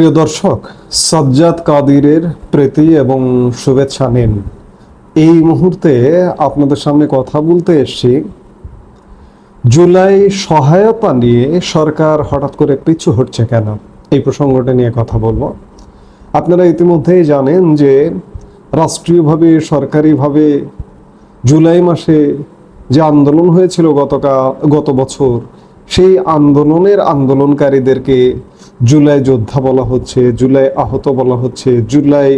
প্রিয় দর্শক, সাজ্জাদ কাদিরের প্রীতি এবং শুভেচ্ছা নিন। এই মুহূর্তে আপনাদের সামনে কথা বলতে এসেছি। জুলাই সহায়তা নিয়ে সরকার হঠাৎ করে পিছু হটছে কেন? এই প্রসঙ্গটা নিয়ে কথা বলব। আপনারা ইতিমধ্যেই জানেন যে রাষ্ট্রীয়ভাবে, সরকারিভাবে জুলাই মাসে যে আন্দোলন হয়েছিল গতকাল, গত বছর সেই আন্দোলনের আন্দোলনকারীদেরকে জুলাই যোদ্ধা বলা হচ্ছে, জুলাই আহত বলা হচ্ছে, জুলাই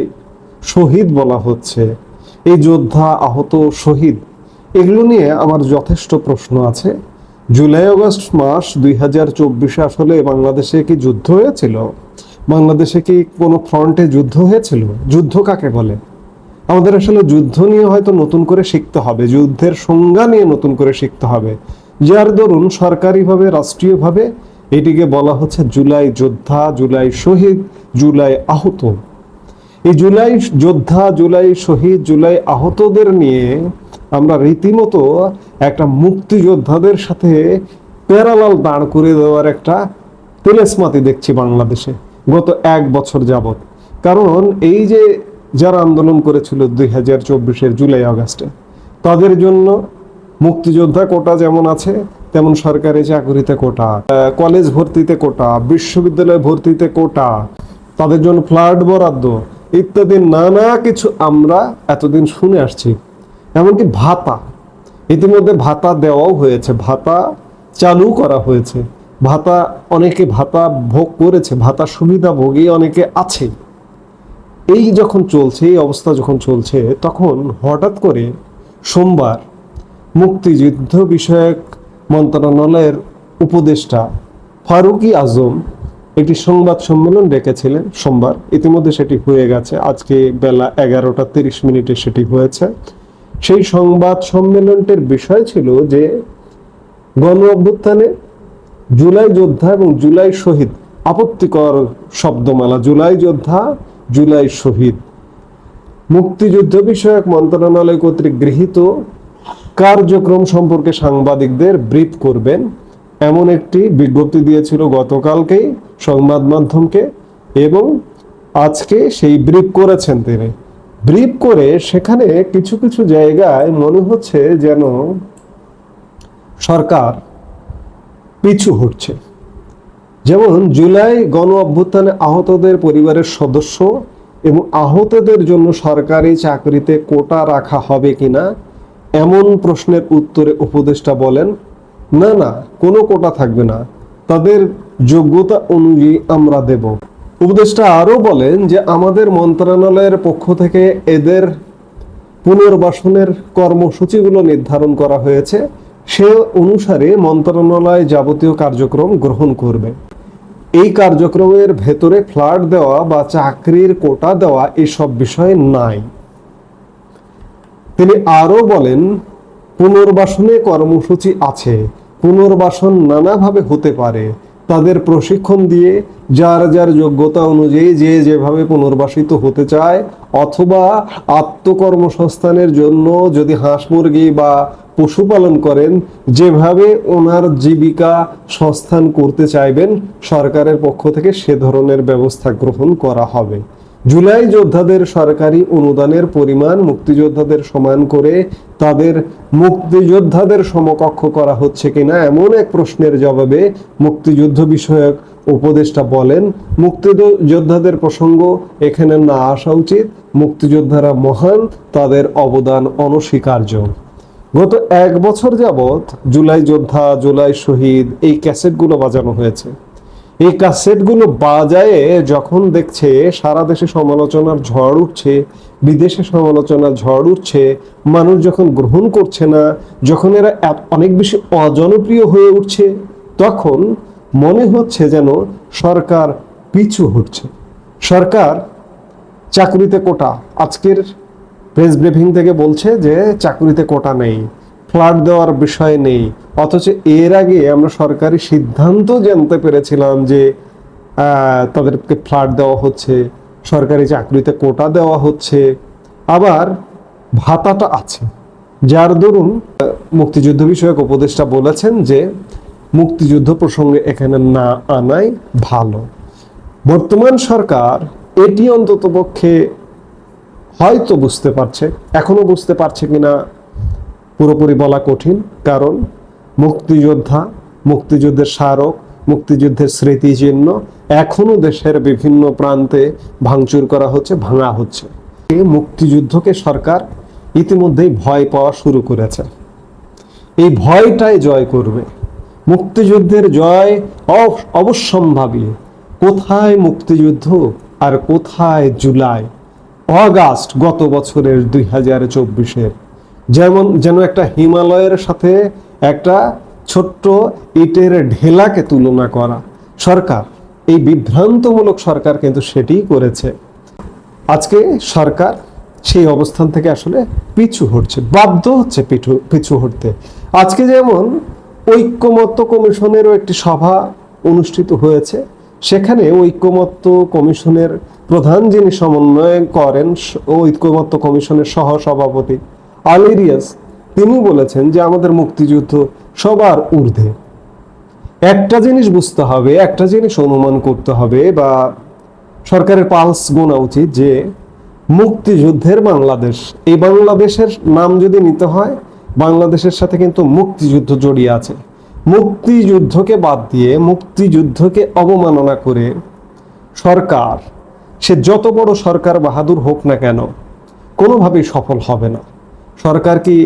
শহীদ বলা হচ্ছে। এই যোদ্ধা, আহত, শহীদ, এগুলো নিয়ে আমার যথেষ্ট প্রশ্ন আছে। জুলাই আগস্ট মাস দুই হাজার চব্বিশে আসলে বাংলাদেশে কি যুদ্ধ হয়েছিল? বাংলাদেশে কি কোনো ফ্রন্টে যুদ্ধ হয়েছিল? যুদ্ধ কাকে বলে? আমাদের আসলে যুদ্ধ নিয়ে হয়তো নতুন করে শিখতে হবে, যুদ্ধের সংজ্ঞা নিয়ে নতুন করে শিখতে হবে। যার দরুন সরকারিভাবে, রাষ্ট্রীয়ভাবে এটিকে বলা হচ্ছে জুলাই যোদ্ধা, জুলাই শহীদ, জুলাই আহত। এই জুলাই যোদ্ধা, জুলাই শহীদ, জুলাই আহতদের নিয়ে আমরা রীতিমতো একটা মুক্তিযোদ্ধাদের সাথে প্যারালাল দাঁড় করে দেওয়ার একটা তেলেসমাতি দেখছি বাংলাদেশে গত এক বছর যাবৎ। কারণ এই যে যারা আন্দোলন করেছিল দুই হাজার চব্বিশের জুলাই আগস্টে, তাদের জন্য মুক্তিযোদ্ধা কোটা যেমন আছে, তেমন সরকারি চাকরিতে কোটা কলেজ ভর্তিতে কোটা, বিশ্ববিদ্যালয় ভর্তিতে কোটা, তাদের জন্য ফ্ল্যাট বরাদ্দ ইত্যাদি নানা কিছু আমরা এতদিন শুনে আসছি। এমনকি ভাতা, ইতিমধ্যে ভাতা দেওয়াও হয়েছে, ভাতা চালু করা হয়েছে। ভাতা, অনেকে ভাতা ভোগ করেছে, ভাতা সুবিধা ভোগী অনেকে আছে। এই যখন চলছে, এই অবস্থা যখন চলছে, তখন হঠাৎ করে সোমবার মুক্তিযুদ্ধ বিষয়ক মন্ত্রণালয়ের উপদেষ্টা ফারুকি আজম একটি সংবাদ সম্মেলন ডেকেছিলেন সোমবার। ইতিমধ্যে সেটি হয়ে গেছে। আজকে বেলা এগারোটা তিরিশ মিনিটে সেটি হয়েছে। সেই সংবাদ সম্মেলনটির বিষয় ছিল যে গণ অভ্যুত্থানে জুলাই যোদ্ধা এবং জুলাই শহীদ আপত্তিকর শব্দমালা। জুলাই যোদ্ধা, জুলাই শহীদ। মুক্তিযুদ্ধ বিষয়ক মন্ত্রণালয় কর্তৃক গৃহীত কার্যক্রম সম্পর্কে সাংবাদিকদের ব্রিফ করবেন। এমন একটি বিজ্ঞপ্তি দিয়েছিল গতকালকেই সংবাদ মাধ্যমকে এবং আজকে সেই ব্রিফ করেছেন তিনি। ব্রিফ করে সেখানে কিছু কিছু জায়গায় মনে হচ্ছে যেন সরকার পিছু হটছে। যেমন জুলাই গণ অভ্যুত্থানে আহতদের পরিবারের সদস্য এবং আহতদের জন্য সরকারি চাকরিতে কোটা রাখা হবে কিনা এমন প্রশ্নের উত্তরে উপদেষ্টা বলেন, না না, কোনো কোটা থাকবে না। তাদের যোগ্যতা অনুযায়ী আমরা দেব। উপদেষ্টা আরও বলেন যে, আমাদের মন্ত্রণালয়ের পক্ষ থেকে এদের পুনর্বাসনের কর্মসূচিগুলো নির্ধারণ করা হয়েছে। সে অনুসারে মন্ত্রণালয় যাবতীয় কার্যক্রম গ্রহণ করবে। এই কার্যক্রমের ভেতরে ফ্ল্যাট দেওয়া বা চাকরির কোটা দেওয়া এসব বিষয় নাই। তিনি আরও বলেন, পুনর্বাসনে কর্মসূচি আছে। পুনর্বাসন নানাভাবে হতে পারে। তাদের প্রশিক্ষণ দিয়ে যার যার যোগ্যতা অনুযায়ী যে যেভাবে পুনর্বাসিত হতে চায়, অথবা আত্মকর্মসংস্থানের জন্য যদি হাঁস মুরগি বা পশুপালন করেন, যেভাবে ওনার জীবিকা সংস্থান করতে চাইবেন, সরকারের পক্ষ থেকে সে ধরনের ব্যবস্থা গ্রহণ করা হবে। জুলাই যোদ্ধাদের সরকারি অনুদানের পরিমাণ মুক্তিযোদ্ধাদের সমান করে তাদের মুক্তিযোদ্ধাদের সমকক্ষ করা হচ্ছে কিনা এমন এক প্রশ্নের জবাবে মুক্তিযুদ্ধ বিষয়ক উপদেষ্টা বলেন, মুক্তিযোদ্ধাদের প্রসঙ্গ এখানে না আসা উচিত, মুক্তিযোদ্ধারা মহান, তাদের অবদান অনস্বীকার্য। গত এক বছর যাবৎ জুলাই যোদ্ধা, জুলাই শহীদ এই ক্যাসেটগুলো বাজানো হয়েছে। এই ক্যাসেটগুলো বাজায়ে যখন দেখছে সারা দেশে সমালোচনার ঝড় উঠছে, বিদেশে সমালোচনার ঝড় উঠছে, মানুষ যখন গ্রহণ করছে না, যখন এরা অনেক বেশি অজনপ্রিয় হয়ে উঠছে, তখন মনে হচ্ছে যেন সরকার পিছু হচ্ছে সরকার চাকরিতে কোটা, আজকের প্রেস ব্রিফিং থেকে বলছে যে চাকরিতে কোটা নেই। ফ্ল্যাট দেওয়ার বিষয় নেই। অথচ এর আগে আমরা সরকারি সিদ্ধান্ত জানতে পেরেছিলাম যে তাদেরকে ফ্ল্যাট দেওয়া হচ্ছে, সরকারি চাকরিতে কোটা দেওয়া হচ্ছে। আবার ভাতাটা আছে। যার দরুন মুক্তিযুদ্ধ বিষয়ক উপদেষ্টা বলেছেন যে, মুক্তিযুদ্ধ প্রসঙ্গে এখানে না আনাই ভালো। বর্তমান সরকার এটি অন্তত পক্ষে হয়তো বুঝতে পারছে, এখনও বুঝতে পারছে কিনা পুরোপুরি বলা কঠিন, কারণ মুক্তিযোদ্ধা, মুক্তিযুদ্ধের স্মারক, মুক্তিযুদ্ধের স্মৃতিচিহ্ন এখনও দেশের বিভিন্ন প্রান্তে ভাঙচুর করা হচ্ছে, ভাঙা হচ্ছে। মুক্তিযুদ্ধকে সরকার ইতিমধ্যেই ভয় পাওয়া শুরু করেছে। এই ভয়টাই জয় করবে। মুক্তিযুদ্ধের জয় অব- অবশ্যম্ভাবী। কোথায় মুক্তিযুদ্ধ আর কোথায় জুলাই? অগাস্ট গত বছরের দুই হাজার চব্বিশের যেমন যেন একটা হিমালয়ের সাথে একটা ছোট্ট ইটের ঢেলাকে তুলনা করা। সরকার, এই বিভ্রান্তমূলক সরকার কিন্তু সেটিই করেছে। আজকে সরকার সেই অবস্থান থেকে আসলে পিছু হটছে, বাধ্য হচ্ছে পিছু পিছু হটতে। আজকে যেমন ঐক্যমত্য কমিশনেরও একটি সভা অনুষ্ঠিত হয়েছে, সেখানে ঐক্যমত্য কমিশনের প্রধান যিনি সমন্বয় করেন ঐক্যমত্য কমিশনের সহ সভাপতি আলিরিয়াস, তিনি বলেছেন যে আমাদের মুক্তিযুদ্ধ সবার ঊর্ধ্বে। একটা জিনিস বুঝতে হবে, একটা জিনিস অনুমান করতে হবে বা সরকারের পালস গোনা উচিত যে মুক্তিযুদ্ধের বাংলাদেশ, এই বাংলাদেশের নাম যদি নিতে হয়, বাংলাদেশের সাথে কিন্তু মুক্তিযুদ্ধ জড়িয়ে আছে। মুক্তিযুদ্ধকে বাদ দিয়ে মুক্তিযুদ্ধকে অবমাননা করে সরকার, সে যত বড় সরকার বাহাদুর হোক না কেন, কোনোভাবেই সফল হবে না। সরকার কি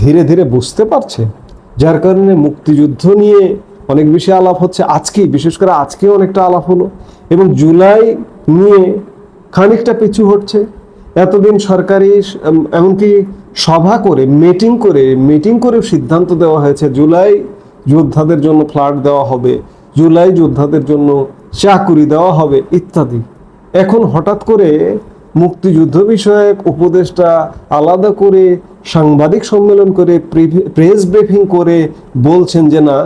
ধীরে ধীরে বুঝতে পারছে? যার কারণে মুক্তিযুদ্ধ নিয়ে অনেক বেশি আলাপ হচ্ছে আজকেই, বিশেষ করে আজকে অনেকটা আলাপ হলো। এবং জুলাই নিয়ে খানিকটা পিছু হচ্ছে এতদিন সরকারি এমনকি সভা করে মিটিং করে মিটিং করে সিদ্ধান্ত দেওয়া হয়েছে, জুলাই যোদ্ধাদের জন্য ফ্ল্যাট দেওয়া হবে, জুলাই যোদ্ধাদের জন্য চাকুরি দেওয়া হবে, ইত্যাদি। এখন হঠাৎ করে মুক্তিযুদ্ধ বিষয়ক উপদেষ্টা আলাদা করে সাংবাদিক সম্মেলন করে প্রেস ব্রিফিং করে বলছেন যে না,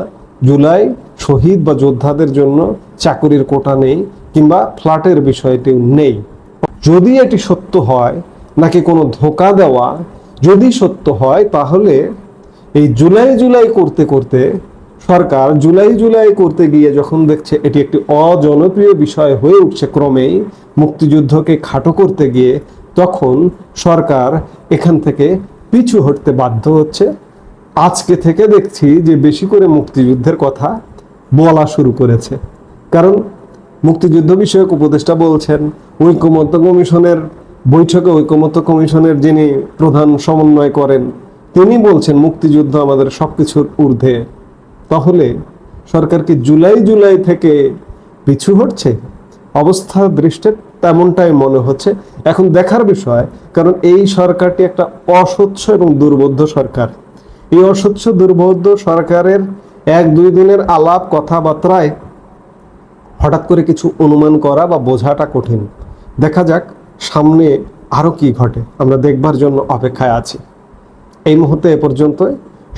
জুলাই শহীদ বা যোদ্ধাদের জন্য চাকুরির কোটা নেই কিংবা ফ্ল্যাটের বিষয়টিও নেই। যদি এটি সত্য হয়, নাকি কোনো ধোকা দেওয়া যদি সত্য হয়, তাহলে এই জুলাই জুলাই করতে করতে সরকার জুলাই জুলাই করতে গিয়ে যখন দেখছে এটি একটি অজনপ্রিয় বিষয় হয়ে উঠছে ক্রমেই, মুক্তিযুদ্ধকে খাটো করতে গিয়ে, তখন সরকার এখান থেকে পিছু হটতে বাধ্য হচ্ছে। আজকে থেকে দেখছি যে বেশি করে মুক্তিযুদ্ধের কথা বলা শুরু করেছে। কারণ মুক্তিযুদ্ধ বিষয়ক উপদেষ্টা বলছেন, ঐক্যমত্য কমিশনের বৈঠকে ঐক্যমত্য কমিশনের যিনি প্রধান সমন্বয় করেন, তিনি বলছেন মুক্তিযুদ্ধ আমাদের সবকিছুর ঊর্ধ্বে। তাহলে সরকার কি জুলাই জুলাই থেকে পিছু হটছে? অবস্থা দৃষ্টে তেমনটাই মনে হচ্ছে। এখন দেখার বিষয়, কারণ এই সরকারটি একটা অস্বচ্ছ এবং দুর্বোধ্য সরকার। এই অস্বচ্ছ, দুর্বোধ্য সরকারের এক দুই দিনের আলাপ কথাবার্তায় হঠাৎ করে কিছু অনুমান করা বা বোঝাটা কঠিন। দেখা যাক সামনে আরও কি ঘটে। আমরা দেখবার জন্য অপেক্ষায় আছি। এই মুহূর্তে এ পর্যন্ত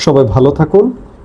সবাই ভালো থাকুন।